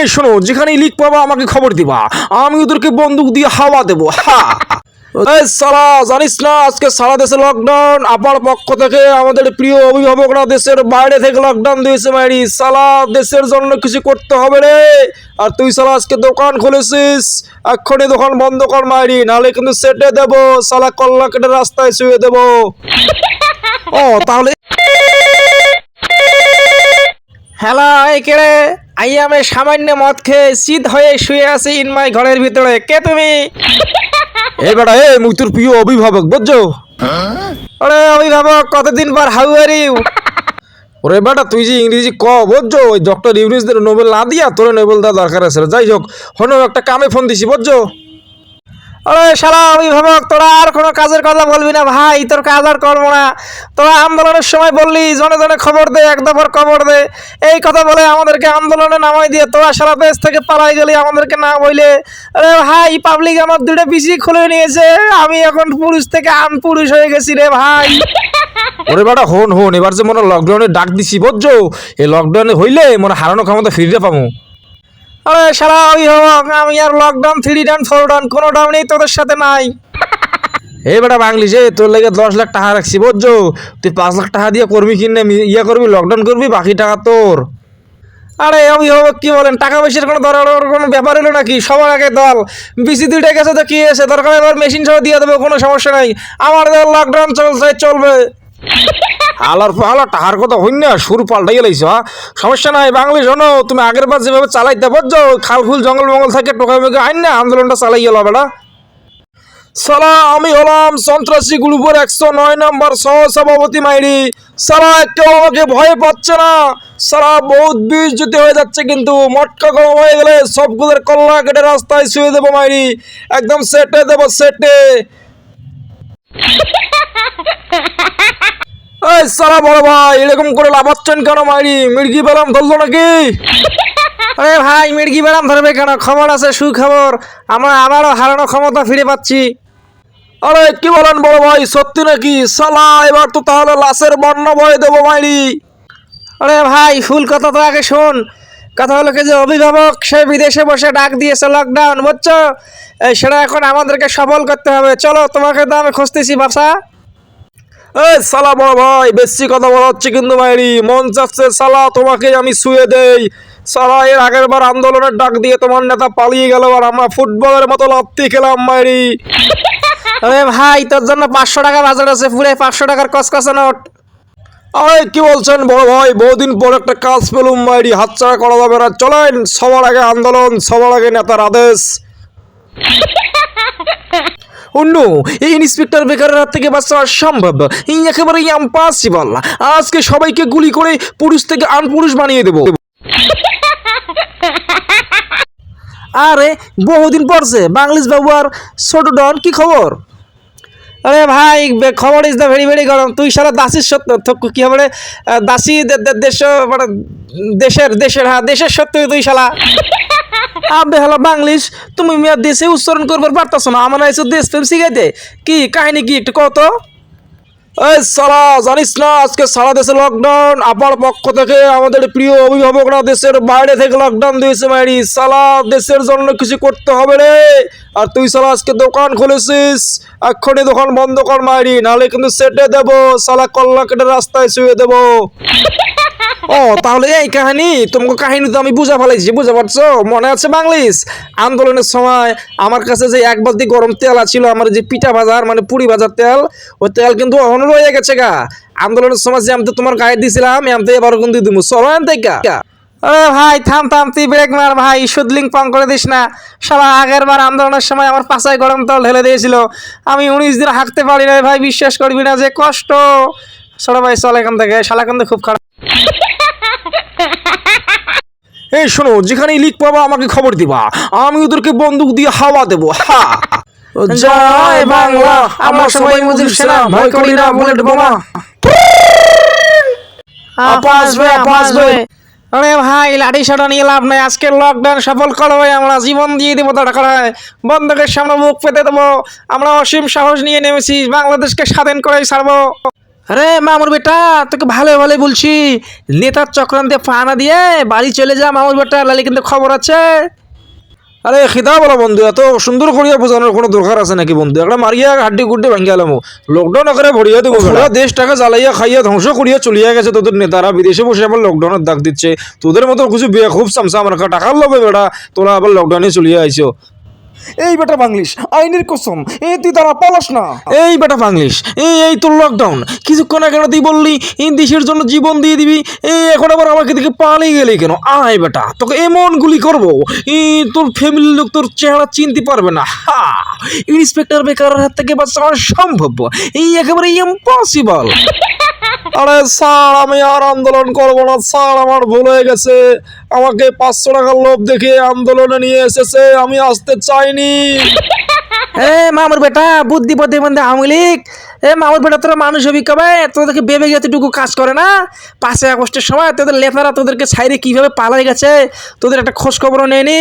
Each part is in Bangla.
এই শোনো যেখানেই লিক পাবা, আমাকে খবর দিবা। আমি ওদেরকে বন্দুক দিয়ে হাওয়া দেবো। হা। সালা, জানিস না, আজকে সারা দেশে লকডাউন আপার পক্ষ থেকে আমাদের প্রিয় অভিভাবকরা দেশের বাইরে থেকে লকডাউন দিয়েছে মাইরি। সালা, দেশের জন্য কিছু করতে হবে রে। আর তুই সালা, আজকে দোকান খুলেছিস। এক্ষুনি দোকান বন্ধ কর মাইরি, নাহলে কিন্তু সেটে দেবো। সালা, কল্লা কেটে রাস্তায় শুয়ে দেবো। ও, তাহলে হ্যালো, এই কেড়ে আই আমি সামান্য মদ খেয়ে শীত হয়ে শুয়ে আছি ইনমাই ঘরের ভিতরে। কে তুমি? এ বেটা এ মুই তোর প্রিয় অভিভাবক বুঝছ? আরে অভিভাবক কতদিন পর হাউ আর ইউ ওরে বেটা তুই যে ইংরেজি ক বুঝছ? ওই ডক্টর ইউনিসদের নোবেল না দিয়া তোর নোবেল দেওয়া দরকার আছে যাই হোক হন একটা কামে ফোন দিছি বুঝছ? আরে শালা অভিভাবক তোরা আর কোনো কাজের কথা বলবি না ভাই, তোর কাজ আর করব না। তোরা আন্দোলনের সময় বললি, জনে জনে খবর দে, এক দফার খবর দে। এই কথা বলে আমাদেরকে আন্দোলনে নামাই দিয়ে তোরা সারা দেশ থেকে পালাই গেলি আমাদেরকে না বইলে। আরে ভাই পাবলিক আমার দুটো পিসি খুলে নিয়েছে, আমি এখন পুরুষ থেকে আনপুরুষ হয়ে গেছি রে ভাই। ওরে বেটা হন হন, এবার যে মনে লকডাউনে ডাক দিছি, বুঝছ? এই লকডাউনে হইলে মনে হারানো ক্ষমতা ফিরে পাবো। আরে সারা অভিভাবক আমি আর lockdown three down four down কোনো ডাউনই তোদের সাথে নাই। এই বেটা বাংলি যে তোর লেগে দশ লাখ টাকা রাখছি বুঝছ? তুই পাঁচ লাখ টাকা দিয়ে করবি কিনে ইয়ে করবি লকডাউন করবি বাকি টাকা তোর। আরে অভিভাবক কি বলেন টাকা পয়সার কোনো দরকার কোনো ব্যাপার হলো নাকি? সবার আগে দল। বিসি দুইটা গেছে তো কি এসে দরকার এবার মেশিন সহ দিয়ে দেবে কোনো সমস্যা নাই। আমার লকডাউন চলছে চলবে। আলার আলার টাকার কথা হইন না, সুর পাল্টাই গেলাইছ হ্যাঁ? সমস্যা নাই, বাঙালি শোনো, তুমি আগের বার যেভাবে চালাইতে পারছ, খাল খুল জঙ্গল মঙ্গল থেকে, টোকা মেঘে আইন না, আন্দোলনটা চালাই গেল বেটা। সালা, আমি হলাম সন্ত্রাসী গ্রুপের একশো নয় নম্বর সহ সভাপতি মাইরি। সারা কেউ আমাকে ভয় পাচ্ছে না। সারা বহুত বিষ যেতে হয়ে যাচ্ছে কিন্তু, মটকা কম হয়ে গেলে সবগুলোর কল্লা কেটে রাস্তায় শুয়ে দেবো মাইরি। একদম সেটে দেবো সেটে। এই সারা বড় ভাই এরকম করে লাফাচ্ছেন কেন মাইরি? মির্গি বেলাম ধরলো নাকি? আরে ভাই মির্গি বেলাম ধরবে কেন? খবর আছে সুখবর। আমরা আবারও হারানো ক্ষমতা ফিরে পাচ্ছি। আরে কি বলেন বড় ভাই সত্যি নাকি? সালা এবার তো তাহলে লাশের বর্ণ ভয় দেবো মাইরি। আরে ভাই ফুল কথা তো আগে শোন। কথা হলো কি যে অভিভাবক সে বিদেশে বসে ডাক দিয়েছে লকডাউন বুঝছ? সেটা এখন আমাদেরকে সফল করতে হবে। চলো তোমাকে তো আমি খুঁজতেছি বাসা এই সালা বড় ভাই বেশি কথা বলা হচ্ছে কিন্তু মাইরি মন চাচ্ছে সালা তোমাকে আমি শুয়ে দেই। সালা এর আগের বার আন্দোলনের ডাক দিয়ে তোমার নেতা পালিয়ে গেল আর আমরা ফুটবলের মতো লাত্তি খেলাম মাইরি আরে ভাই তোর জন্য পাঁচশো টাকা বাজার আছে পুরে পাঁচশো টাকার কসকসে নোট। আরে কি বলছেন বড় ভাই? বহুদিন পর একটা কাজ পেলুম মাইরি হাতছাড়া করা যাবে না। চলেন সবার আগে আন্দোলন সবার আগে নেতার আদেশ। অন্য এই ইন্সপেক্টর বেকারের হাত থেকে বাঁচা অসম্ভব এই একেবারে ইম্পসিবল আজকে সবাইকে গুলি করে পুরুষ থেকে আনপুরুষ বানিয়ে দেবো। আরে, বহুদিন পরছে বাংলিশ বাবু আর ছোট ডন, কি খবর? আরে ভাই খবর ইজ দ্য ভেরি ভেরি গরম। তুই সারা দাসির সত্য কি হবে দাসী দেশ মানে দেশের দেশের হ্যাঁ দেশের সত্য তুই শালা আবে হলো বাংলিশ, তুমি মিয়া দেশে উচ্চারণ করবার পারতাছ না, আমার এসে দেশ প্রেম শিখাইতে। কি, কাহিনী কি একটু কত এই সালা, জানিস না, আজকে সারা দেশে লকডাউন আপার পক্ষ থেকে আমাদের প্রিয় অভিভাবকরা দেশের বাইরে থেকে লকডাউন দিয়েছে মাইরি। সালা, দেশের জন্য কিছু করতে হবে রে। আর তুই সালা আজকে দোকান খুলেছিস, এক্ষুনি দোকান বন্ধ কর মাইরি, নাহলে কিন্তু সেটে দেবো, সালা কল্লা কেটে রাস্তায় শুয়ে দেবো। ও, তাহলে এই কাহিনী, তোমাকে কাহিনী তো আমি বুঝা ফেলাইছি বুঝতে পারছ? মনে আছে বাংলিশ আন্দোলনের সময় আমার কাছে যে এক বালতি গরম তেল আছিল, আমার যে পিঠা ভাজার মানে পুরি ভাজার তেল, ওই তেল কিন্তু অহনো রয়ে গেছে গা। আন্দোলনের সময় যে আমি তো তোমার গায়ে দিছিলাম আমি তো এবারও কিন্তু দিব চলো থেকে। আরে ভাই, থাম থাম, তুই ব্রেক মার ভাই সুদলিং পাং করে দিস না। সারা আগের বার আন্দোলনের সময় আমার পাশায় গরম তেল ঢেলে দিয়েছিল। আমি উনিশ দিন হাঁটতে পারি না ভাই, বিশ্বাস করবি না যে কষ্ট। ছোট ভাই, চল এখান থেকে। শালা কিন্তু খুব খারাপ। এই শোনো যেখানেই লিক পাবা আমাকে খবর দিবা। আমি ওদেরকে বন্দুক দিয়ে হাওয়া দেবো। হা। জয় বাংলা। আমার সবাই মুজিব সেনা। ভয় করি না বুলেট বোমা। আপা আসবে আপা আসবে আরে ভাই লাঠি সাটা নিয়ে লাভ নাই। আজকে লকডাউন সফল করব আমরা জীবন দিয়ে দেবো তারা করায় বন্ধকের সামনে মুখ পেতে দেবো। আমরা অসীম সাহস নিয়ে নেমেছি। বাংলাদেশকে স্বাধীন করে ছাড়বো। আরে মামুর বেটা তোকে ভালো ভালো বলছি। নেতার চক্রান্তে পা না দিয়ে বাড়ি চলে যা মামুর বেটা লালি কিন্তু খবর আছে। আরে খিদা বলো বন্ধু এত সুন্দর করিয়া বোঝানোর কোনো দরকার আছে নাকি বন্ধু? একটা মারিয়া হাড্ডি গুড্ডি ভাঙ্গিয়া লামো। লকডাউন আকারে ভরিয়া দেবো দেশটাকে জ্বালাইয়া খাইয়া ধ্বংস করিয়া চলিয়া গেছে তোদের নেতারা। বিদেশে বসে আবার লকডাউনের ডাক দিচ্ছে। তোদের মতো কিছু বিয়ে খুব সামসা আমার টাকার লবে বেটা তোরা আবার লকডাউনে চলিয়া আইছো। এই বেটা বাংলিশ, আইনের কসম, এ তুই তারা পালাস না। এই বেটা বাংলিশ এই এই তোর লকডাউন কিছুক্ষণ আগে না তুই বললি, এই দেশের জন্য জীবন দিয়ে দিবি এই এখন আবার আমাকে দিকে পালিয়ে গেলি কেন? আয় বেটা, তোকে এমন গুলি করব এই তোর ফ্যামিলির লোক তোর চেহারা চিনতে পারবে না। হা ইন্সপেক্টর বেকারের হাত থেকে বাঁচা সম্ভব, এই একেবারে ইম্পসিবল আরে স্যার, আমি আর আন্দোলন করব না। স্যার, আমার ভুল হয়ে গেছে। আমাকে পাঁচশো টাকার লোভ দেখে আন্দোলনে নিয়ে এসেছে। আমি আসতে চাইনি। হ্যাঁ মামুর বেটা বুদ্ধি বুদ্ধি বন্ধে আওয়ামী লীগ এ মামুর বেটা, তোরা মানুষ হবি কবে? তোদেরকে বেবে এতটুকু কাজ করে না? পাঁচই আগস্টের সময় তোদের লেতারা তোদেরকে ছাইরে কীভাবে পালাই গেছে? তোদের একটা খোঁজ খবরও নেয়নি।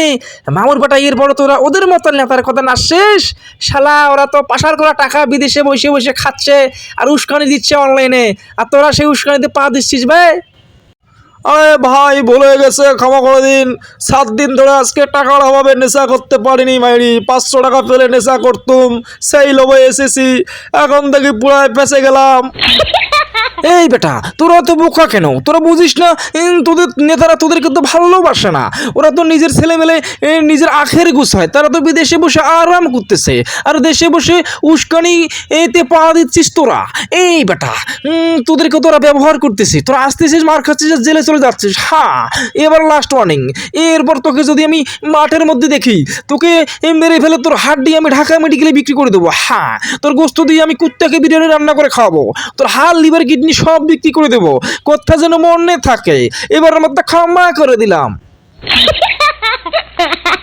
মামুর বেটা এর বড় তোরা ওদের মতো নেতার কথা না শেষ? শালা, ওরা তো পাশার করা টাকা বিদেশে বসে বসে খাচ্ছে আর উস্কানি দিচ্ছে অনলাইনে আর তোরা সেই উস্কানিতে পা দিচ্ছিস ভাই আরে ভাই ভুলে গেছে, ক্ষমা করে দিন। সাত দিন ধরে আজকে টাকার অভাবে নেশা করতে পারিনি মাইরি। পাঁচশো টাকা পেলে নেশা করতুম, সেই লোভে এসেছি। এখন দেখি পুরায় ফেসে গেলাম। এই বেটা, তোরা তো বোকা কেন? তোরা বুঝিস না তোদের নেতারা তোদেরকে তো ভালোবাসে না। ওরা তো নিজের ছেলেমেলে নিজের আখের গুছায় তারা তো বিদেশে বসে আরাম করতেছে। আর দেশে বসে উস্কানি, এতে পা দিচ্ছিস তোরা। এই বেটা তোদেরকে তোরা ব্যবহার করতেছিস তোরা আসতেছিস, মার খাচ্ছিস জেলে চলে যাচ্ছিস। হ্যাঁ এবার লাস্ট ওয়ার্নিং এরপর তোকে যদি আমি মাঠের মধ্যে দেখি, তোকে মেরে ফেলে তোর হাড্ডি আমি ঢাকা মেডিকেলে বিক্রি করে দেবো। হ্যাঁ তোর গোস্ত দিয়ে আমি কুত্তাকে বিরিয়ানি রান্না করে খাওয়াবো। তোর হাল লিভার কিডনি কিডনি সব বিক্রি করে দেবো। কোথা যেন মনে থাকে। এবার আমার খামা করে দিলাম।